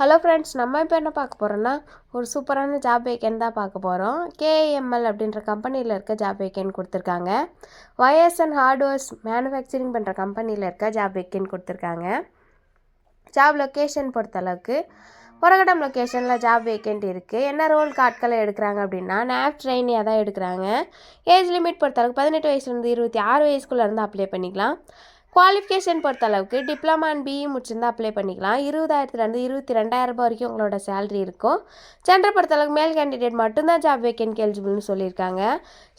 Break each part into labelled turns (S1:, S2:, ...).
S1: Hello friends நம்ம இப்போ என்ன பார்க்க போகிறோன்னா ஒரு சூப்பரான ஜாப் வேக்கன் தான் பார்க்க போகிறோம் கேஎம்எல் அப்படின்ற கம்பெனியில் இருக்க ஜாப் வேக்கன் கொடுத்துருக்காங்க. ஒய்எஸ்என் ஹார்ட்வேர்ஸ் மேனுஃபேக்சரிங் பண்ணுற கம்பெனியில் இருக்க ஜாப் வேக்கன் கொடுத்துருக்காங்க. ஜாப் லொக்கேஷன் பொறுத்தளவுக்கு உரகடம் லொக்கேஷனில் ஜாப் வேக்கண்ட் இருக்குது என்ன ரோல் கார்ட்களை எடுக்கிறாங்க அப்படின்னா நேப் ட்ரெயினியாக தான் எடுக்கிறாங்க. ஏஜ் லிமிட் பொறுத்தளவுக்கு பதினெட்டு வயசுலேருந்து இருபத்தி ஆறு வயசுக்குள்ளே இருந்து அப்ளை பண்ணிக்கலாம். குவாலிஃபிகேஷன் பொறுத்தளவுக்கு டிப்ளமா அண்ட் பிஇ முடிச்சிருந்தா அப்ளை பண்ணிக்கலாம். இருபதாயிரத்துலேருந்து இருபத்தி ரெண்டாயிரம் ரூபாய் வரைக்கும் உங்களோட சேலரி இருக்கும். ஜெண்டர் பொறுத்தளவுக்கு மேல் கேண்டிடேட் மட்டும்தான் ஜாப் வேக்கன்ட் எலிஜிபிள்னு சொல்லியிருக்காங்க.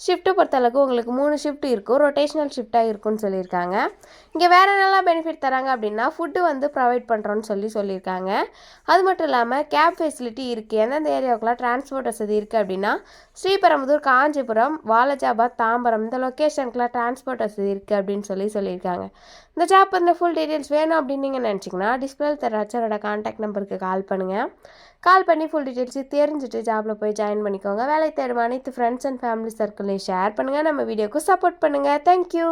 S1: ஷிஃப்ட்டு பொறுத்தளவுக்கு உங்களுக்கு மூணு ஷிஃப்ட் இருக்கும். ரொட்டேஷனல் ஷிஃப்ட்டாக இருக்கும்னு சொல்லியிருக்காங்க. இங்கே வேறு என்னெல்லாம் பெனிஃபிட் தராங்க அப்படின்னா ஃபுட்டு வந்து ப்ரொவைட் பண்ணுறோன்னு சொல்லி சொல்லியிருக்காங்க. அது மட்டும் இல்லாமல் கேப் ஃபெசிலிட்டி இருக்குது எந்தெந்த ஏரியாவுக்குலாம் டிரான்ஸ்போர்ட் வசதி இருக்குது அப்படின்னா ஸ்ரீபெரும்புதூர் காஞ்சிபுரம் வாலஜாபாத் தாம்பரம் இந்த லொக்கேஷனுக்குலாம் டிரான்ஸ்போர்ட் வசதி இருக்குது அப்படின்னு சொல்லி சொல்லியிருக்காங்க. இந்த ஜாப் பண்ண ஃபுல் டீட்டெயில்ஸ் வேணும் அப்படின்னு நீங்கள் நினச்சிங்கன்னா டிஸ்பிளே தர ஹச்சரோட கான்டாக்ட் நம்பருக்கு கால் பண்ணுங்கள் கால் பண்ணி ஃபுல் டீட்டெயில்ஸ் தெரிஞ்சுட்டு ஜாப்பில் போய் ஜாயின் பண்ணிக்கோங்க. வேலை தேடும் அனைத்து ஃப்ரெண்ட்ஸ் அண்ட் ஃபேமிலி சர்க்கிளையும் ஷேர் பண்ணுங்கள் நம்ம வீடியோக்கு சப்போர்ட் பண்ணுங்கள் தேங்க்யூ